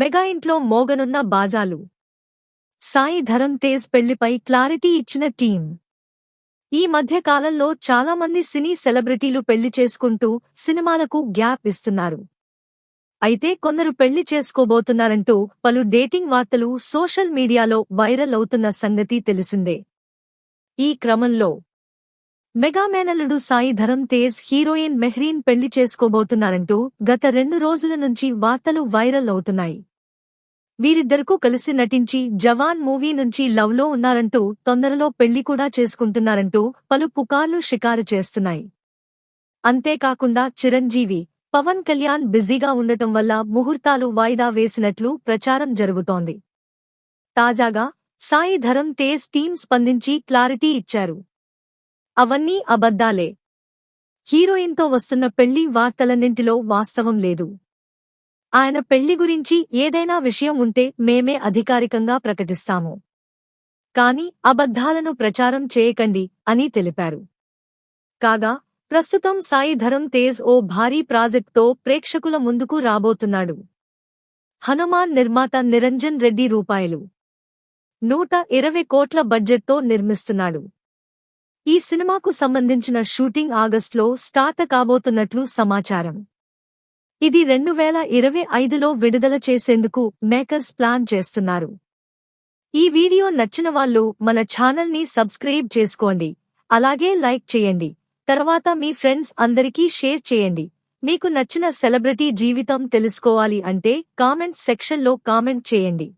Mega ఇంట్లో మోగనున్న బాజాలు. సాయి ధరం తేజ్ పెళ్ళిపై క్లారిటీ ఇచ్చిన టీం. ఈ మధ్య కాలంలో చాలామంది సినీ సెలబ్రిటీలు పెళ్ళి చేసుకుంటూ సినిమాలకు గ్యాప్ ఇస్తున్నారు. అయితే కొందరు పెళ్ళి చేసుకోబోతున్నారంటూ పలు డేటింగ్ వార్తలు సోషల్ మీడియాలో వైరల్ అవుతున్న సంగతి తెలిసిందే. ఈ క్రమంలో మెగా మేనల్లుడు సాయి ధరం తేజ్ హీరోయిన్ మెహ్రీన్ పెళ్ళి చేసుకోబోతున్నారంటూ గత రెండు రోజుల నుంచి వార్తలు వైరల్ అవుతున్నాయి. వీరిద్దరికూ కలిసి నటించి జవాన్ మూవీ నుంచి లవ్లో ఉన్నారంటూ తొందరలో పెళ్ళి కూడా చేసుకుంటున్నారంటూ పలు పుకార్లు షికారు చేస్తున్నాయి. అంతేకాకుండా చిరంజీవి పవన్ కళ్యాణ్ బిజీగా ఉండటం వల్ల ముహూర్తాలు వాయిదా వేసినట్లు ప్రచారం జరుగుతోంది. తాజాగా సాయి ధరం తేజ్ టీం స్పందించి క్లారిటీ ఇచ్చారు. అవన్నీ అబద్దాలే హీరోయిన్తో వస్తున్న పెళ్ళి వార్తలన్నింటిలో వాస్తవం లేదు. ఆయన పెళ్ళి గురించి ఏదైనా విషయం ఉంటే మేమే అధికారికంగా ప్రకటిస్తాము. కాని అబద్ధాలను ప్రచారం చేయకండి అని తెలిపారు. కాగా ప్రస్తుతం సాయి ధరం తేజ్ ఓ భారీ ప్రాజెక్ట్తో ప్రేక్షకుల ముందుకు రాబోతున్నాడు. హనుమాన్ నిర్మాత నిరంజన్ రెడ్డి రూపాయలు. నూట ఇరవై కోట్ల బడ్జెట్తో నిర్మిస్తున్నాడు. ఈ సినిమాకు సంబంధించిన షూటింగ్ ఆగస్టులో స్టార్ట్ కాబోతున్నట్లు సమాచారం. ఇది రెండు వేల ఇరవై ఐదులో విడుదల చేసేందుకు మేకర్స్ ప్లాన్ చేస్తున్నారు. ఈ వీడియో నచ్చిన వాళ్ళు మన ఛానల్ని సబ్స్క్రైబ్ చేసుకోండి. అలాగే లైక్ చేయండి. తర్వాత మీ ఫ్రెండ్స్ అందరికీ షేర్ చేయండి. మీకు నచ్చిన సెలబ్రిటీ జీవితం తెలుసుకోవాలి అంటే కామెంట్ సెక్షన్లో కామెంట్ చేయండి.